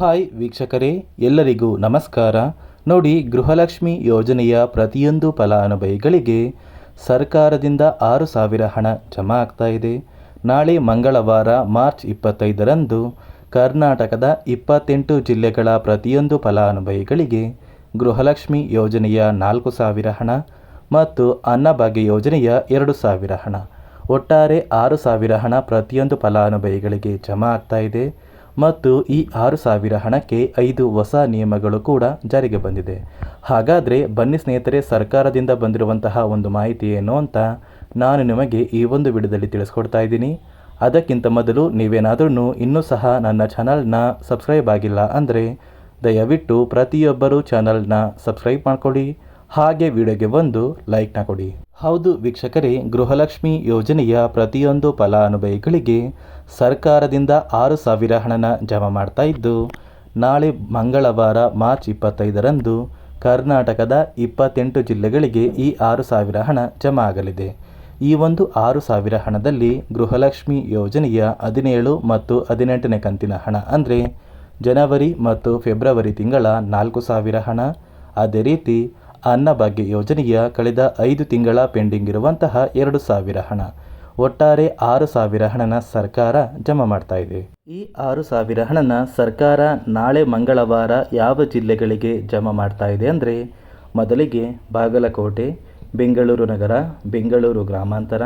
Hi ವೀಕ್ಷಕರೇ, ಎಲ್ಲರಿಗೂ ನಮಸ್ಕಾರ. ನೋಡಿ, ಗೃಹಲಕ್ಷ್ಮಿ ಯೋಜನೆಯ ಪ್ರತಿಯೊಂದು ಫಲಾನುಭವಿಗಳಿಗೆ ಸರ್ಕಾರದಿಂದ ಆರು ಸಾವಿರ ಹಣ ಜಮಾ ಆಗ್ತಾ ಇದೆ. ನಾಳೆ ಮಂಗಳವಾರ, ಮಾರ್ಚ್ ಇಪ್ಪತ್ತೈದರಂದು ಕರ್ನಾಟಕದ ಇಪ್ಪತ್ತೆಂಟು ಜಿಲ್ಲೆಗಳ ಪ್ರತಿಯೊಂದು ಫಲಾನುಭವಿಗಳಿಗೆ ಗೃಹಲಕ್ಷ್ಮಿ ಯೋಜನೆಯ ನಾಲ್ಕು ಸಾವಿರ ಹಣ ಮತ್ತು ಅನ್ನಭಾಗ್ಯ ಯೋಜನೆಯ ಎರಡು ಸಾವಿರ ಹಣ. ಒಟ್ಟಾರೆ ಆರು ಸಾವಿರ ಹಣ ಪ್ರತಿಯೊಂದು ಫಲಾನುಭವಿಗಳಿಗೆ ಜಮಾ ಆಗ್ತಾ ಇದೆ. ಮತ್ತು ಈ ಆರು ಸಾವಿರ ಹಣಕ್ಕೆ ಐದು ಹೊಸ ನಿಯಮಗಳು ಕೂಡ ಜಾರಿಗೆ ಬಂದಿದೆ. ಹಾಗಾದರೆ ಬನ್ನಿ ಸ್ನೇಹಿತರೆ, ಸರ್ಕಾರದಿಂದ ಬಂದಿರುವಂತಹ ಒಂದು ಮಾಹಿತಿ ಏನು ಅಂತ ನಾನು ನಿಮಗೆ ಈ ಒಂದು ವಿಡಿಯೋದಲ್ಲಿ ತಿಳಿಸ್ಕೊಡ್ತಾ ಇದ್ದೀನಿ. ಅದಕ್ಕಿಂತ ಮೊದಲು ನೀವೇನಾದ್ರೂ ಇನ್ನೂ ಸಹ ನನ್ನ ಚಾನಲ್ನ ಸಬ್ಸ್ಕ್ರೈಬ್ ಆಗಿಲ್ಲ ಅಂದರೆ ದಯವಿಟ್ಟು ಪ್ರತಿಯೊಬ್ಬರೂ ಚಾನಲ್ನ ಸಬ್ಸ್ಕ್ರೈಬ್ ಮಾಡ್ಕೊಳ್ಳಿ. ಹಾಗೆ ವಿಡಿಯೋಗೆ ಒಂದು ಲೈಕ್ನ ಕೊಡಿ. ಹೌದು ವೀಕ್ಷಕರೇ, ಗೃಹಲಕ್ಷ್ಮಿ ಯೋಜನೆಯ ಪ್ರತಿಯೊಂದು ಫಲಾನುಭವಿಗಳಿಗೆ ಸರ್ಕಾರದಿಂದ ಆರು ಸಾವಿರ ಹಣನ ಜಮಾ ಮಾಡ್ತಾ ಇದ್ದು, ನಾಳೆ ಮಂಗಳವಾರ ಮಾರ್ಚ್ ಇಪ್ಪತ್ತೈದರಂದು ಕರ್ನಾಟಕದ ಇಪ್ಪತ್ತೆಂಟು ಜಿಲ್ಲೆಗಳಿಗೆ ಈ ಆರು ಸಾವಿರ ಹಣ ಜಮಾ ಆಗಲಿದೆ. ಈ ಒಂದು ಆರು ಸಾವಿರ ಹಣದಲ್ಲಿ ಗೃಹಲಕ್ಷ್ಮಿ ಯೋಜನೆಯ ಹದಿನೇಳು ಮತ್ತು ಹದಿನೆಂಟನೇ ಕಂತಿನ ಹಣ ಅಂದರೆ, ಜನವರಿ ಮತ್ತು ಫೆಬ್ರವರಿ ತಿಂಗಳ ನಾಲ್ಕು ಸಾವಿರ ಹಣ. ಅದೇ ರೀತಿ ಅನ್ನಭಾಗ್ಯ ಯೋಜನೆಯ ಕಳೆದ ಐದು ತಿಂಗಳ ಪೆಂಡಿಂಗ್ ಇರುವಂತಹ ಎರಡು ಸಾವಿರ ಹಣ. ಒಟ್ಟಾರೆ ಆರು ಸಾವಿರ ಹಣನ ಸರ್ಕಾರ ಜಮಾ ಮಾಡ್ತಾ ಇದೆ. ಈ ಆರು ಸಾವಿರ ಹಣನ ಸರ್ಕಾರ ನಾಳೆ ಮಂಗಳವಾರ ಯಾವ ಜಿಲ್ಲೆಗಳಿಗೆ ಜಮಾ ಮಾಡ್ತಾ ಇದೆ ಅಂದರೆ, ಮೊದಲಿಗೆ ಬಾಗಲಕೋಟೆ, ಬೆಂಗಳೂರು ನಗರ, ಬೆಂಗಳೂರು ಗ್ರಾಮಾಂತರ,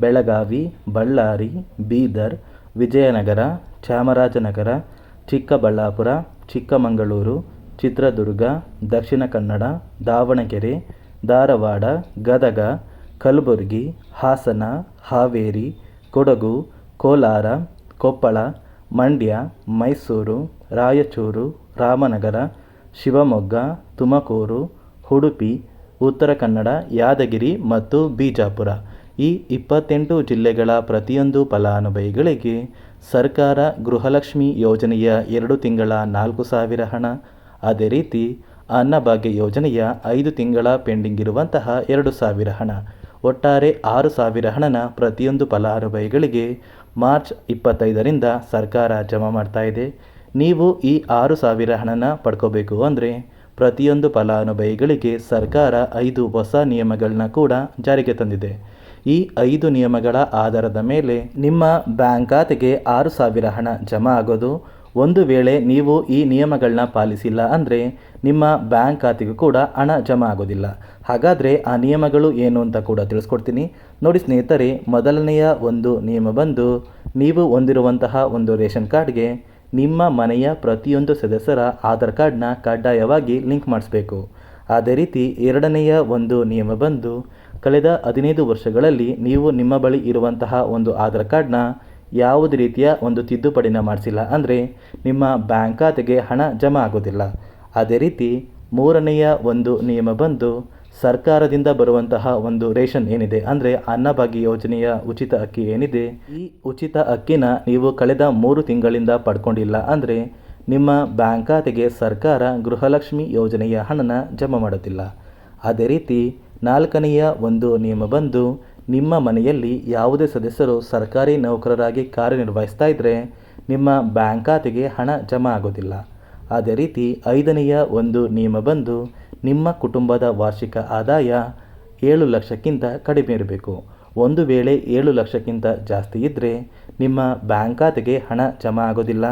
ಬೆಳಗಾವಿ, ಬಳ್ಳಾರಿ, ಬೀದರ್, ವಿಜಯನಗರ, ಚಾಮರಾಜನಗರ, ಚಿಕ್ಕಬಳ್ಳಾಪುರ, ಚಿಕ್ಕಮಗಳೂರು ಚಿತ್ರದುರ್ಗ, ದಕ್ಷಿಣ ಕನ್ನಡ, ದಾವಣಗೆರೆ, ಧಾರವಾಡ, ಗದಗ, ಕಲಬುರಗಿ, ಹಾಸನ, ಹಾವೇರಿ, ಕೊಡಗು, ಕೋಲಾರ, ಕೊಪ್ಪಳ, ಮಂಡ್ಯ, ಮೈಸೂರು, ರಾಯಚೂರು, ರಾಮನಗರ, ಶಿವಮೊಗ್ಗ, ತುಮಕೂರು, ಉಡುಪಿ, ಉತ್ತರ ಕನ್ನಡ, ಯಾದಗಿರಿ ಮತ್ತು ಬಿಜಾಪುರ. ಈ ಇಪ್ಪತ್ತೆಂಟು ಜಿಲ್ಲೆಗಳ ಪ್ರತಿಯೊಂದು ಫಲಾನುಭವಿಗಳಿಗೆ ಸರ್ಕಾರ ಗೃಹಲಕ್ಷ್ಮಿ ಯೋಜನೆಯ ಎರಡು ತಿಂಗಳ ನಾಲ್ಕು ಸಾವಿರ ಹಣ ಅದೇ ರೀತಿ ಅನ್ನಭಾಗ್ಯ ಯೋಜನೆಯ ಐದು ತಿಂಗಳ ಪೆಂಡಿಂಗ್ ಇರುವಂತಹ ಎರಡು ಸಾವಿರ ಹಣ. ಒಟ್ಟಾರೆ ಆರು ಸಾವಿರ ಹಣನ ಪ್ರತಿಯೊಂದು ಫಲಾನುಭವಿಗಳಿಗೆ ಮಾರ್ಚ್ ಇಪ್ಪತ್ತೈದರಿಂದ ಸರ್ಕಾರ ಜಮಾ ಮಾಡ್ತಾ ಇದೆ. ನೀವು ಈ ಆರು ಸಾವಿರ ಹಣನ ಪಡ್ಕೋಬೇಕು ಅಂದರೆ ಪ್ರತಿಯೊಂದು ಫಲಾನುಭವಿಗಳಿಗೆ ಸರ್ಕಾರ ಐದು ಹೊಸ ನಿಯಮಗಳನ್ನ ಕೂಡ ಜಾರಿಗೆ ತಂದಿದೆ. ಈ ಐದು ನಿಯಮಗಳ ಆಧಾರದ ಮೇಲೆ ನಿಮ್ಮ ಬ್ಯಾಂಕ್ ಖಾತೆಗೆ ಆರು ಸಾವಿರ ಹಣ ಜಮಾ ಆಗೋದು ಒಂದು ವೇಳೆ ನೀವು ಈ ನಿಯಮಗಳನ್ನ ಪಾಲಿಸಿಲ್ಲ ಅಂದರೆ ನಿಮ್ಮ ಬ್ಯಾಂಕ್ ಖಾತೆಗೂ ಕೂಡ ಹಣ ಜಮಾ ಆಗೋದಿಲ್ಲ. ಹಾಗಾದರೆ ಆ ನಿಯಮಗಳು ಏನು ಅಂತ ಕೂಡ ತಿಳಿಸ್ಕೊಡ್ತೀನಿ. ನೋಡಿ ಸ್ನೇಹಿತರೆ, ಮೊದಲನೆಯ ಒಂದು ನಿಯಮ ಬಂದು ನೀವು ಹೊಂದಿರುವಂತಹ ಒಂದು ರೇಷನ್ ಕಾರ್ಡ್ಗೆ ನಿಮ್ಮ ಮನೆಯ ಪ್ರತಿಯೊಂದು ಸದಸ್ಯರ ಆಧಾರ್ ಕಾರ್ಡ್ನ ಕಡ್ಡಾಯವಾಗಿ ಲಿಂಕ್ ಮಾಡಿಸ್ಬೇಕು. ಅದೇ ರೀತಿ ಎರಡನೆಯ ಒಂದು ನಿಯಮ ಬಂದು ಕಳೆದ ಹದಿನೈದು ವರ್ಷಗಳಲ್ಲಿ ನೀವು ನಿಮ್ಮ ಬಳಿ ಇರುವಂತಹ ಒಂದು ಆಧಾರ್ ಕಾರ್ಡ್ನ ಯಾವುದೇ ರೀತಿಯ ಒಂದು ತಿದ್ದುಪಡಿನ ಮಾಡಿಸಿಲ್ಲ. ಅಂದರೆ ನಿಮ್ಮ ಬ್ಯಾಂಕ್ ಖಾತೆಗೆ ಹಣ ಜಮಾ ಆಗೋದಿಲ್ಲ. ಅದೇ ರೀತಿ ಮೂರನೆಯ ಒಂದು ನಿಯಮ ಬಂದು ಸರ್ಕಾರದಿಂದ ಬರುವಂತಹ ಒಂದು ರೇಷನ್ ಏನಿದೆ? ಅಂದರೆ ಅನ್ನಭಾಗ್ಯ ಯೋಜನೆಯ ಉಚಿತ ಅಕ್ಕಿ ಏನಿದೆ? ಈ ಉಚಿತ ಅಕ್ಕಿನ ನೀವು ಕಳೆದ ಮೂರು ತಿಂಗಳಿಂದ ಪಡ್ಕೊಂಡಿಲ್ಲ. ಅಂದರೆ ನಿಮ್ಮ ಬ್ಯಾಂಕ್ ಖಾತೆಗೆ ಸರ್ಕಾರ ಗೃಹಲಕ್ಷ್ಮಿ ಯೋಜನೆಯ ಹಣನ ಜಮಾ ಮಾಡುತ್ತಿಲ್ಲ. ಅದೇ ರೀತಿ ನಾಲ್ಕನೆಯ ಒಂದು ನಿಯಮ ಬಂದು ನಿಮ್ಮ ಮನೆಯಲ್ಲಿ ಯಾವುದೇ ಸದಸ್ಯರು ಸರ್ಕಾರಿ ನೌಕರರಾಗಿ ಕಾರ್ಯನಿರ್ವಹಿಸ್ತಾ ಇದ್ದರೆ ನಿಮ್ಮ ಬ್ಯಾಂಕ್ ಖಾತೆಗೆ ಹಣ ಜಮಾ ಆಗೋದಿಲ್ಲ. ಅದೇ ರೀತಿ ಐದನೆಯ ಒಂದು ನಿಯಮ ಬಂದು ನಿಮ್ಮ ಕುಟುಂಬದ ವಾರ್ಷಿಕ ಆದಾಯ ಏಳು ಲಕ್ಷಕ್ಕಿಂತ ಕಡಿಮೆ ಇರಬೇಕು. ಒಂದು ವೇಳೆ ಏಳು ಲಕ್ಷಕ್ಕಿಂತ ಜಾಸ್ತಿ ಇದ್ದರೆ ನಿಮ್ಮ ಬ್ಯಾಂಕ್ ಖಾತೆಗೆ ಹಣ ಜಮಾ ಆಗೋದಿಲ್ಲ.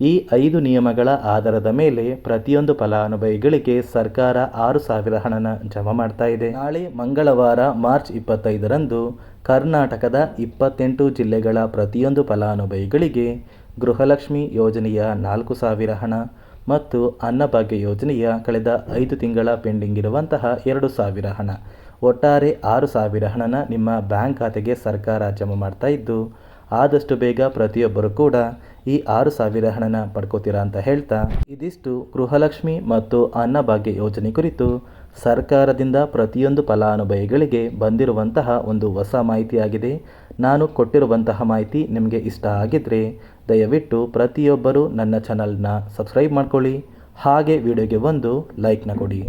ಈ ಐದು ನಿಯಮಗಳ ಆಧಾರದ ಮೇಲೆ ಪ್ರತಿಯೊಂದು ಫಲಾನುಭವಿಗಳಿಗೆ ಸರ್ಕಾರ ಆರು ಸಾವಿರ ಹಣನ ಜಮಾ ಮಾಡ್ತಾ ಇದೆ. ನಾಳೆ ಮಂಗಳವಾರ ಮಾರ್ಚ್ ಇಪ್ಪತ್ತೈದರಂದು ಕರ್ನಾಟಕದ ಇಪ್ಪತ್ತೆಂಟು ಜಿಲ್ಲೆಗಳ ಪ್ರತಿಯೊಂದು ಫಲಾನುಭವಿಗಳಿಗೆ ಗೃಹಲಕ್ಷ್ಮಿ ಯೋಜನೆಯ ನಾಲ್ಕು ಸಾವಿರ ಹಣ ಮತ್ತು ಅನ್ನಭಾಗ್ಯ ಯೋಜನೆಯ ಕಳೆದ ಐದು ತಿಂಗಳ ಪೆಂಡಿಂಗ್ ಇರುವಂತಹ ಎರಡು ಸಾವಿರ ಹಣ. ಒಟ್ಟಾರೆ ಆರು ಸಾವಿರ ಹಣನ ನಿಮ್ಮ ಬ್ಯಾಂಕ್ ಖಾತೆಗೆ ಸರ್ಕಾರ ಜಮಾ ಮಾಡ್ತಾ ಇದ್ದು ಆದಷ್ಟು ಬೇಗ ಪ್ರತಿಯೊಬ್ಬರು ಕೂಡ ಈ ಆರು ಸಾವಿರ ಹಣನ ಪಡ್ಕೋತೀರಾ ಅಂತ ಹೇಳ್ತಾ, ಇದಿಷ್ಟು ಗೃಹಲಕ್ಷ್ಮಿ ಮತ್ತು ಅನ್ನಭಾಗ್ಯ ಯೋಜನೆ ಕುರಿತು ಸರ್ಕಾರದಿಂದ ಪ್ರತಿಯೊಂದು ಫಲಾನುಭವಿಗಳಿಗೆ ಬಂದಿರುವಂತಹ ಒಂದು ಹೊಸ ಮಾಹಿತಿಯಾಗಿದೆ. ನಾನು ಕೊಟ್ಟಿರುವಂತಹ ಮಾಹಿತಿ ನಿಮಗೆ ಇಷ್ಟ ಆಗಿದ್ದರೆ ದಯವಿಟ್ಟು ಪ್ರತಿಯೊಬ್ಬರು ನನ್ನ ಚಾನಲ್ನ ಸಬ್ಸ್ಕ್ರೈಬ್ ಮಾಡ್ಕೊಳ್ಳಿ. ಹಾಗೆ ವಿಡಿಯೋಗೆ ಒಂದು ಲೈಕ್ನ ಕೊಡಿ.